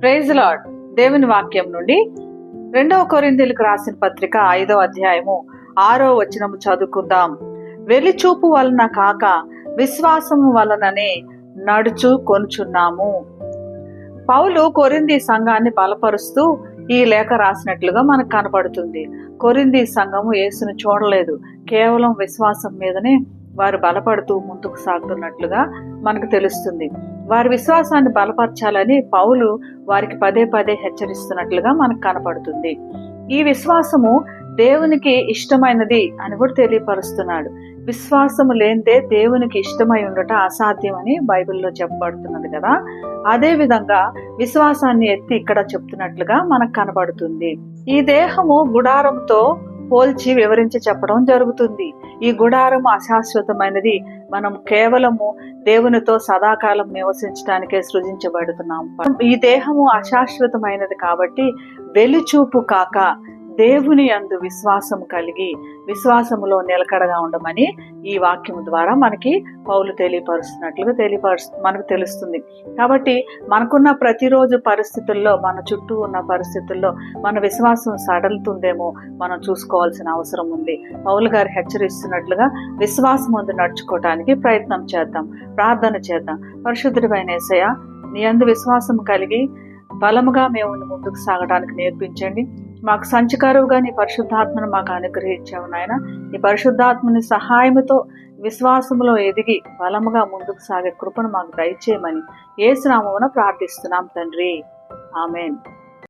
Praise lord దేవుని వాక్యం నుండి రెండవ కొరిందీలకు రాసిన పత్రిక ఐదో అధ్యాయము ఆరో వచనము చదువుకుందాం. వెలిచూపు వలన కాక విశ్వాసము వలననే నడుచు కొనుచున్నాము. పౌలు కొరింది సంఘాన్ని బలపరుస్తూ ఈ లేఖ రాసినట్లుగా మనకు కనపడుతుంది. కొరింది సంఘము యేసును చూడలేదు. కేవలం విశ్వాసం మీదనే వారు బలపడుతూ ముందుకు సాగుతున్నట్లుగా మనకు తెలుస్తుంది. వారి విశ్వాసాన్ని బలపరచాలని పౌలు వారికి పదే పదే హెచ్చరిస్తున్నట్లుగా మనకు కనపడుతుంది. ఈ విశ్వాసము దేవునికి ఇష్టమైనది అని కూడా తెలియపరుస్తున్నాడు. విశ్వాసము లేనిదే దేవునికి ఇష్టమై ఉండట అసాధ్యమని బైబిల్లో చెప్పబడుతున్నది కదా. అదే విధంగా విశ్వాసాన్ని ఎత్తి ఇక్కడ చెప్తున్నట్లుగా మనకు కనబడుతుంది ఈ దేహము గుడారంతో పోల్చి వివరించి చెప్పడం జరుగుతుంది. ఈ గుడారం అశాశ్వతమైనది. మనం కేవలము దేవునితో సదాకాలం నివసించడానికే సృజించబడుతున్నాం. ఈ దేహము అశాశ్వతమైనది కాబట్టి వెలిచూపు కాక దేవుని అందు విశ్వాసం కలిగి విశ్వాసములో నిలకడగా ఉండమని ఈ వాక్యం ద్వారా మనకి పౌలు తెలియపరుస్తున్నట్లుగా తెలియపరు మనకు తెలుస్తుంది. కాబట్టి మనకున్న ప్రతిరోజు పరిస్థితుల్లో మన చుట్టూ ఉన్న పరిస్థితుల్లో మన విశ్వాసం సడలుతుందేమో మనం చూసుకోవాల్సిన అవసరం ఉంది. పౌలు గారు హెచ్చరిస్తున్నట్లుగా విశ్వాసం ముందు నడుచుకోవటానికి ప్రయత్నం చేద్దాం ప్రార్థన చేద్దాం. పరిశుద్ధుడిపైన ఏసయ్య నీ అందు విశ్వాసం కలిగి బలముగా మేము ముందుకు సాగడానికి నేర్పించండి. మాకు సంచకారువుగా నీ పరిశుద్ధాత్మను మాకు అనుగ్రహించావు నాయన. నీ పరిశుద్ధాత్మని సహాయముతో విశ్వాసములో ఎదిగి బలముగా ముందుకు సాగే కృపను మాకు దయచేయమని ఏసునామమున ప్రార్థిస్తున్నాం తండ్రి. ఆమెన్.